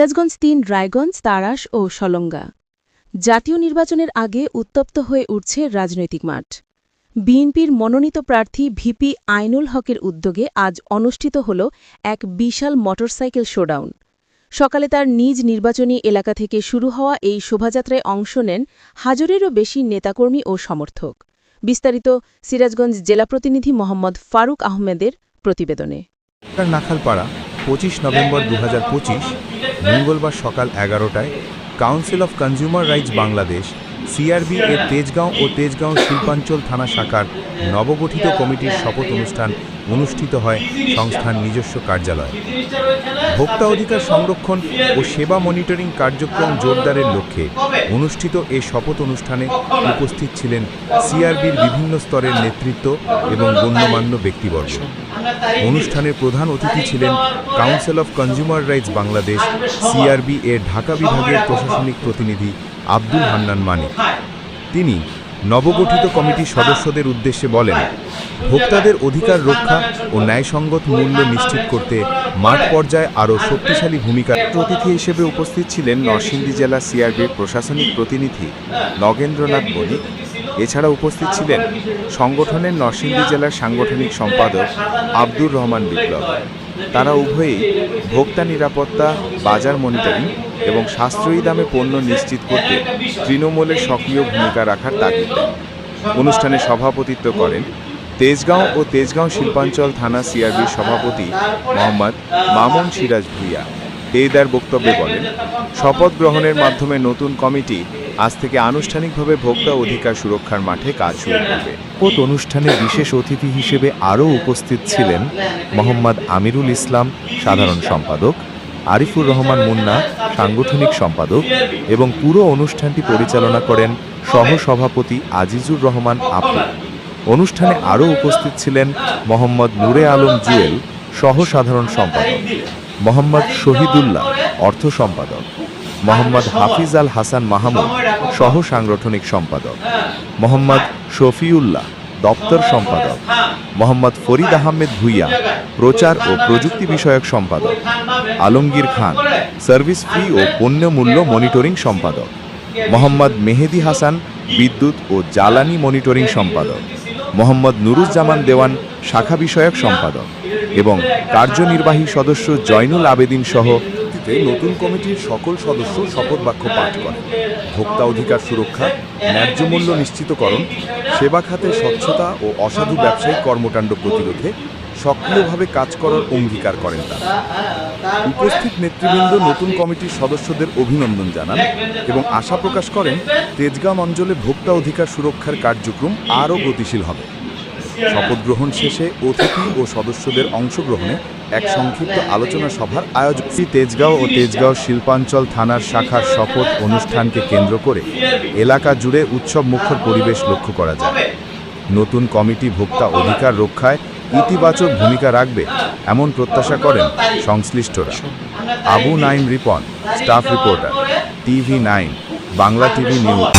সিরাজগঞ্জ তিন, রায়গঞ্জ, তারাস ও সলঙ্গা জাতীয় নির্বাচনের আগে উত্তপ্ত হয়ে উঠছে রাজনৈতিক মাঠ। বিএনপির মনোনীত প্রার্থী ভিপি আইনুল হকের উদ্যোগে আজ অনুষ্ঠিত হল এক বিশাল মোটরসাইকেল শোডাউন। সকালে তার নিজ নির্বাচনী এলাকা থেকে শুরু হওয়া এই শোভাযাত্রায় অংশ নেন হাজারেরও বেশি নেতাকর্মী ও সমর্থক। বিস্তারিত সিরাজগঞ্জ জেলা প্রতিনিধি মোহাম্মদ ফারুক আহমেদের প্রতিবেদনে। নাখালপাড়া। পঁচিশ নভেম্বর দু হাজার পঁচিশ মঙ্গলবার সকাল এগারোটায় council of consumer rights Bangladesh CRB এর তেজগাঁও ও তেজগাঁও শিল্পাঞ্চল থানা শাখার নবগঠিত কমিটির শপথ অনুষ্ঠান অনুষ্ঠিত হয় সংস্থার নিজস্ব কার্যালয়ে। ভোক্তা অধিকার সংরক্ষণ ও সেবা মনিটরিং কার্যক্রম জোরদারের লক্ষ্যে অনুষ্ঠিত এ শপথ অনুষ্ঠানে উপস্থিত ছিলেন সিআরবির বিভিন্ন স্তরের নেতৃত্ব এবং গণ্যমান্য ব্যক্তিবর্গ। অনুষ্ঠানের প্রধান অতিথি ছিলেন council of consumer rights Bangladesh, CRB এর ঢাকা বিভাগের প্রশাসনিক প্রতিনিধি আব্দুল হান্নান মানিক তিনি নবগঠিত কমিটির সদস্যদের উদ্দেশ্যে বলেন, ভোক্তাদের অধিকার রক্ষা ও ন্যায়সঙ্গত মূল্য নিশ্চিত করতে মাঠ পর্যায়ে আরও শক্তিশালী ভূমিকা অতিথি হিসেবে উপস্থিত ছিলেন নরসিংদী জেলা সিআরবির প্রশাসনিক প্রতিনিধি নগেন্দ্রনাথ বণিক। এছাড়া উপস্থিত ছিলেন সংগঠনের নরসিংদী জেলার সাংগঠনিক সম্পাদক আব্দুর রহমান বিপ্লব। তারা উভয়ই ভোক্তা নিরাপত্তা, বাজার মনিটরিং এবং সাশ্রয়ী দামে পণ্য নিশ্চিত করতে তৃণমূলের সক্রিয় ভূমিকা রাখার তাগিদ দেন। অনুষ্ঠানে সভাপতিত্ব করেন তেজগাঁও ও তেজগাঁও শিল্পাঞ্চল থানা সিআরবির সভাপতি মোহাম্মদ মামুন সিরাজ ভুইয়া। দেদার বক্তব্যে বলেন, শপথ গ্রহণের মাধ্যমে নতুন কমিটি আজ থেকে আনুষ্ঠানিকভাবে ভোক্তা অধিকার সুরক্ষার মাঠে কাজ শুরু করবে। শপথ অনুষ্ঠানে বিশেষ অতিথি হিসেবে আরও উপস্থিত ছিলেন মোহাম্মদ আমিরুল ইসলাম, সাধারণ সম্পাদক, আরিফুর রহমান মুন্না, সাংগঠনিক সম্পাদক এবং পুরো অনুষ্ঠানটি পরিচালনা করেন সহসভাপতি আজিজুর রহমান আপু। অনুষ্ঠানে আরও উপস্থিত ছিলেন মোহাম্মদ নূরে আলম জুয়েল সহ সাধারণ সম্পাদক, মোহাম্মদ শহীদুল্লাহ, অর্থ সম্পাদক মোহাম্মদ হাফিজ আল হাসান মাহমুদ, সহ সাংগঠনিক সম্পাদক। মোহাম্মদ শফিউল্লাহ, দপ্তর সম্পাদক। মোহাম্মদ ফরিদ আহমেদ ভুইয়া, প্রচার ও প্রযুক্তি বিষয়ক সম্পাদক। আলমগীর খান, সার্ভিস ফি ও পণ্য মূল্য মনিটরিং সম্পাদক। মোহাম্মদ মেহেদি হাসান, বিদ্যুৎ ও জ্বালানি মনিটরিং সম্পাদক। মোহাম্মদ নুরুজ্জামান দেওয়ান, শাখা বিষয়ক সম্পাদক। এবং কার্যনির্বাহী সদস্য জয়নুল আবেদিন সহ তে নতুন কমিটির সকল সদস্য শপথ বাক্য পাঠ করেন। ভোক্তা অধিকার সুরক্ষা, ন্যায্য মূল্য নিশ্চিতকরণ, সেবা খাতে স্বচ্ছতা ও অসাধু ব্যবসায়িক কর্মকাণ্ড প্রতিরোধে সক্রিয়ভাবে কাজ করার অঙ্গীকার করেন তারা। উপস্থিত নেতৃবৃন্দ নতুন কমিটির সদস্যদের অভিনন্দন জানান এবং আশা প্রকাশ করেন তেজগাম অঞ্চলে ভোক্তা অধিকার সুরক্ষার কার্যক্রম আরও গতিশীল হবে। শপথ গ্রহণ শেষে অতিথি ও সদস্যদের অংশগ্রহণে এক সংক্ষিপ্ত আলোচনা সভার আয়োজন। তেজগাঁও ও তেজগাঁও শিল্পাঞ্চল থানার শাখার শপথ অনুষ্ঠানকে কেন্দ্র করে এলাকা জুড়ে উৎসব মুখর পরিবেশ লক্ষ্য করা যায়। নতুন কমিটি ভোক্তা অধিকার রক্ষায় ইতিবাচক ভূমিকা রাখবে এমন প্রত্যাশা করেন সংশ্লিষ্টরা। Abu Naim Ripon, staff reporter, TV nine, Bangla TV news.